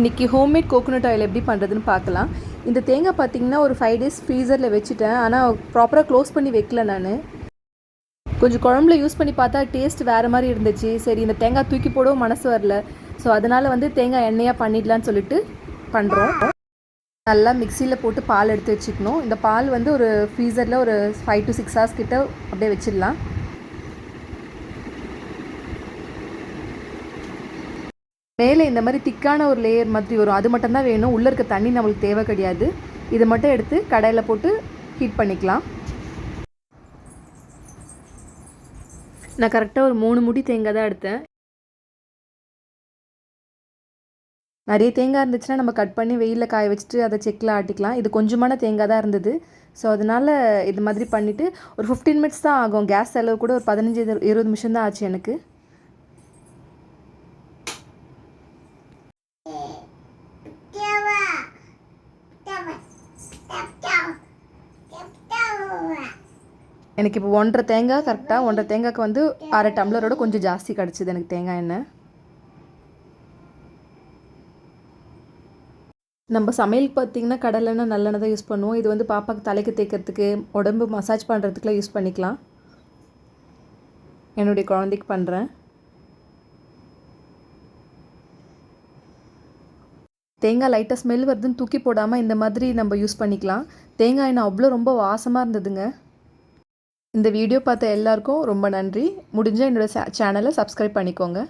இன்றைக்கி homemade coconut oil எப்படி பண்ணுறதுன்னு பார்க்கலாம். இந்த தேங்காய் பார்த்தீங்கன்னா ஒரு ஃபைவ் டேஸ் ஃப்ரீசரில் வச்சுட்டேன். ஆனால் ப்ராப்பராக க்ளோஸ் பண்ணி வைக்கல நான். கொஞ்சம் குழம்புல யூஸ் பண்ணி பார்த்தா டேஸ்ட் வேறு மாதிரி இருந்துச்சு. சரி இந்த தேங்காய் தூக்கி போடவும் மனசு வரல. ஸோ அதனால் வந்து தேங்காய் எண்ணெயாக பண்ணிடலான்னு சொல்லிட்டு பண்ணுறோம் நல்லா மிக்சியில் போட்டு பால் எடுத்து வச்சுக்கணும். இந்த பால் வந்து ஒரு ஃப்ரீசரில் ஒரு ஃபைவ் டு சிக்ஸ் ஹவர்ஸ் கிட்ட அப்படியே வச்சிடலாம். மேலே இந்த மாதிரி திக்கான ஒரு லேயர் மாதிரி வரும். அது மட்டும்தான் வேணும். உள்ளே இருக்க தண்ணி நம்மளுக்கு தேவை கிடையாது. இதை மட்டும் எடுத்து கடையில் போட்டு ஹீட் பண்ணிக்கலாம். நான் கரெக்டாக ஒரு மூணு முடி தேங்காய் தான் எடுத்தேன். நிறைய தேங்காய் இருந்துச்சுன்னா நம்ம கட் பண்ணி வெயிலில் காய வச்சுட்டு அதை செக்கில் ஆட்டிக்கலாம். இது கொஞ்சமான தேங்காய் தான் இருந்தது. ஸோ அதனால் இது மாதிரி பண்ணிவிட்டு ஒரு ஃபிஃப்டீன் மினிட்ஸ் தான் ஆகும். கேஸ் செலவு கூட ஒரு பதினஞ்சு இருபது நிமிஷம் தான் ஆச்சு எனக்கு. எனக்கு இப்போ ஒன்றரை தேங்காய் கரெக்டாக ஒன்றரை தேங்காய்க்கு வந்து அரை டம்ளரோட கொஞ்சம் ஜாஸ்தி கிடச்சிது. எனக்கு தேங்காய் எண்ணெய். நம்ம சமையல் பார்த்தீங்கன்னா கடலெண்ணெய் நல்லெண்ணெய் தான் யூஸ் பண்ணுவோம். இது வந்து பாப்பாக்கு தலைக்கு தேய்க்கிறதுக்கு உடம்பு மசாஜ் பண்ணுறதுக்குலாம் யூஸ் பண்ணிக்கலாம். என்னுடைய குழந்தைக்கு பண்ணுறேன் தேங்காய் லைட்டாக ஸ்மெல் வருதுன்னு தூக்கி போடாமல் இந்த மாதிரி நம்ம யூஸ் பண்ணிக்கலாம். தேங்காய் எண்ணெய் அவ்வளோ ரொம்ப வாசமாக இருந்ததுங்க. இந்த வீடியோ பார்த்த எல்லாருக்கும் ரொம்ப நன்றி. முடிஞ்சால் என்னோடய சேனலை சப்ஸ்கிரைப் பண்ணிக்கோங்க.